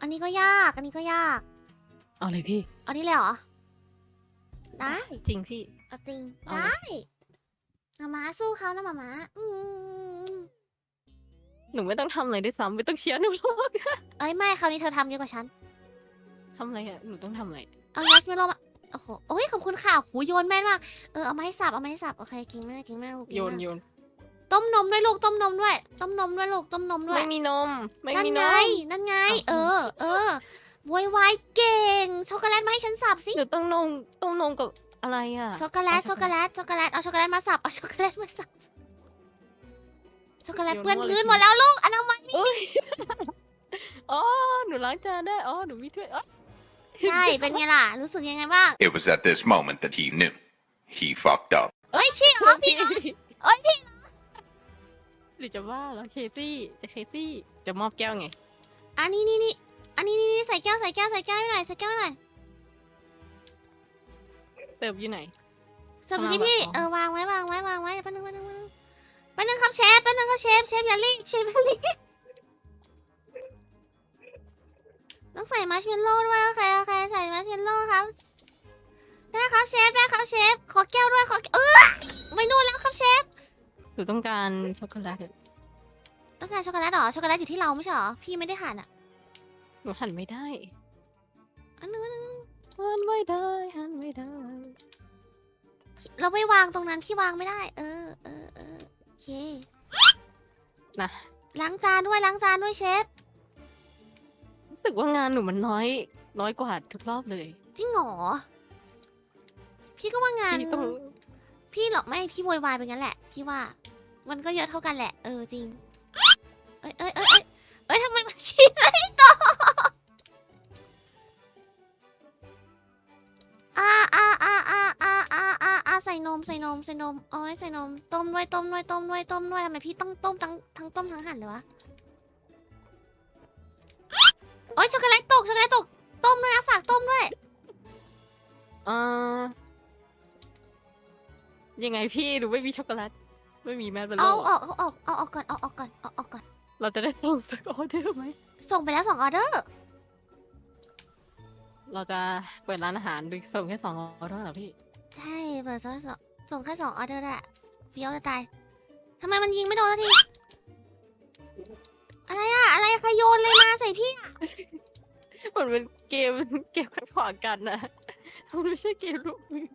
อันนี้ก็ยาก อันนี้ก็ยาก เอาเลยพี่ เอานี่เลยเหรอ ได้ จริงพี่ เอาจริง เอาได้เลยมามาสู้เขานะมามาอืมหนูไม่ต้องทำอะไรด้วยซ้ำไม่ต้องเชียร์หนูหรอกเอ้ยไม่คราวนี้เธอทำเยอะกว่าฉัน ทำอะไรอะหนูต้องทำอะไรเอายัสเมโลมาโอ้โหโอ้ยขอบคุณค่ะหูโยนแม่นมาก เออเอามาให้สับเอามาให้สับโอเคเก่งมากเก่งมากลูกเก่งโยนมากโยน ต้มนมด้วยลูกต้มนมด้วย ต้มนมด้วยลูกต้มนมด้วย ไม่มีนม ไม่นั่นมีนไง ม นั่นไง เอาเออเออโวยวายเก่ง ช็อกโกแลตมาให้ฉันสับสิหนูต้องนมต้องนมกับอะไรอะช็อกโกแลต ช็อกโกแลต ช็อกโกแลต เอาช็อกโกแลตมาสับ เอาช็อกโกแลตมาสับ ช็อกโกแลตเปื้อนพื้นหมดแล้วลูกอนามัยโอ้ยอ๋อ หนูล้างจานได้ อ๋อ หนูมีถ้วยอ๋อใช่ เป็นไงล่ะ รู้สึกยังไงบ้าง It was at this moment that he knew. He fucked up. เอ้ยพี่เหรอพี่เหรอเอ้ยพี่ หรือจะว่าเหรอเคซี่จะเคซี่จะมอบแก้วไง อันนี้นี่นี่อันนี้นี่นี่ใส่แก้วใส่แก้วใส่แก้วให้หน่อยใส่แก้วให้หน่อยเสิร์ฟอยู่ไหน สวัสดีวางไว้พี่อ๋อเออวางไว้วางไว้วางไว้แป๊บนึงแป๊บนึงแป๊บนึงแป๊บนึงครับเชฟแป๊บนึงครับเชฟเชฟอย่ารีบเชฟอย่ารีบต้องใส่มัชเมลโล่ด้วยโอเคโอเคใส่มัชเมลโล่ครับได้ครับเชฟได้ครับเชฟขอแก้วด้วยขอเออไม่นู่นแล้วครับเชฟห นูต้องการช็อกโกแลตอะต้องการช็อกโกแลตเหรอ ช็อกโกแลตอยู่ที่เราไม่ใช่เหรอ พี่ไม่ได้หั่นอะ หนูหั่นไม่ได้อันนึงอันนึงหั่นไม่ได้หั่นไม่ได้ เราไม่วางตรงนั้นพี่วางไม่ได้ เออเออเออโอเค นะ ล้างจานด้วยล้างจานด้วยเชฟ รู้สึกว่างานหนูมันน้อย น้อยกว่าทุกรอบเลย จริงเหรอ พี่ก็ว่างาน พี่ต้อง พี่หรอกไม่พี่โวยวายไปงั้นแหละ พี่ว่า มันก็เยอะเท่ากันแหละ เออจริง เอ้ยเอ้ยเอ้ยเอ้ยเอ้ยทำไมมันชี้ไม่ต่ออ่าอ่าอ่าอ่าอ่าอ่าอ่าอาใส่นมใส่นมใส่นมเอ้ยใส่นมต้มด้วยต้มด้วยต้มด้วยต้มด้วยทำไมพี่ต้องต้มทั้งทั้งต้มทั้งหั่นเลยวะโอ้ยช็อกโกแลตตกช็อกโกแลตตกต้มด้วยนะฝากต้มด้วย เออยังไงพี่หนูไม่มีช็อกโกแลต ไม่มีแมสเบลโล่เอาออกเอาออกเอาออกก่อนเอาออกก่อนเอาออกก่อน เราจะได้ส่งสักออเดอร์ไหม ส่งไปแล้วสองออเดอร์ เราจะเปิดร้านอาหารโดยส่งแค่สองออเดอร์เหรอพี่ ใช่เปิดส่งส่งแค่สองออเดอร์แหละเฟี้ยวจะตายทำไมมันยิงไม่โดนสักทีอะไรอะอะไรอะใครโยนเลยมาใส่พี่อะมันเป็นเกมเกมขัดขวางกันนะมันไม่ใช่เกมลูกมือ